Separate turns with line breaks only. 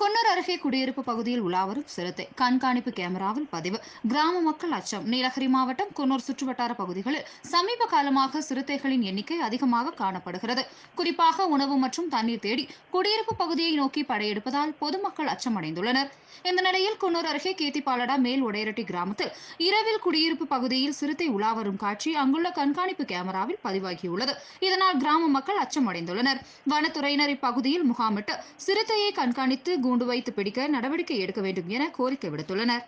குன்னூர் அருகே குடியிருப்பு பகுதியில் உலாவரும் சிறுத்தை. கண்காணிப்பு கேமராவில் பதிவு. கிராம மக்கள் அச்சம். நீலகிரி மாவட்டம் குன்னூர் சுற்றுவட்டார பகுதிகளில் சமீப காலமாக சிறுத்தைகளின் எண்ணிக்கை அதிகமாக காணப்படுகிறது. குறிப்பாக உணவு மற்றும் தண்ணீர் தேடி குடியிருப்பு பகுதியை நோக்கி படையெடுப்பதால் பொதுமக்கள் அச்சமடைந்துள்ளனர். இந்த நிலையில் குன்னூர் அருகே கேத்திப்பாலடா மேல் உடையரட்டி கிராமத்தில் இரவில் குடியிருப்பு பகுதியில் சிறுத்தை உலாவரும் காட்சி அங்குள்ள கண்காணிப்பு கேமராவில் பதிவாகியுள்ளது. இதனால் கிராம மக்கள் அச்சமடைந்துள்ளனர். வனத்துறையினர் இப்பகுதியில் முகாமிட்டு சிறுத்தையை கண்காணித்து கூண்டு வைத்து பிடிக்க நடவடிக்கை எடுக்க வேண்டும் என கோரிக்கை விடுத்துள்ளனர்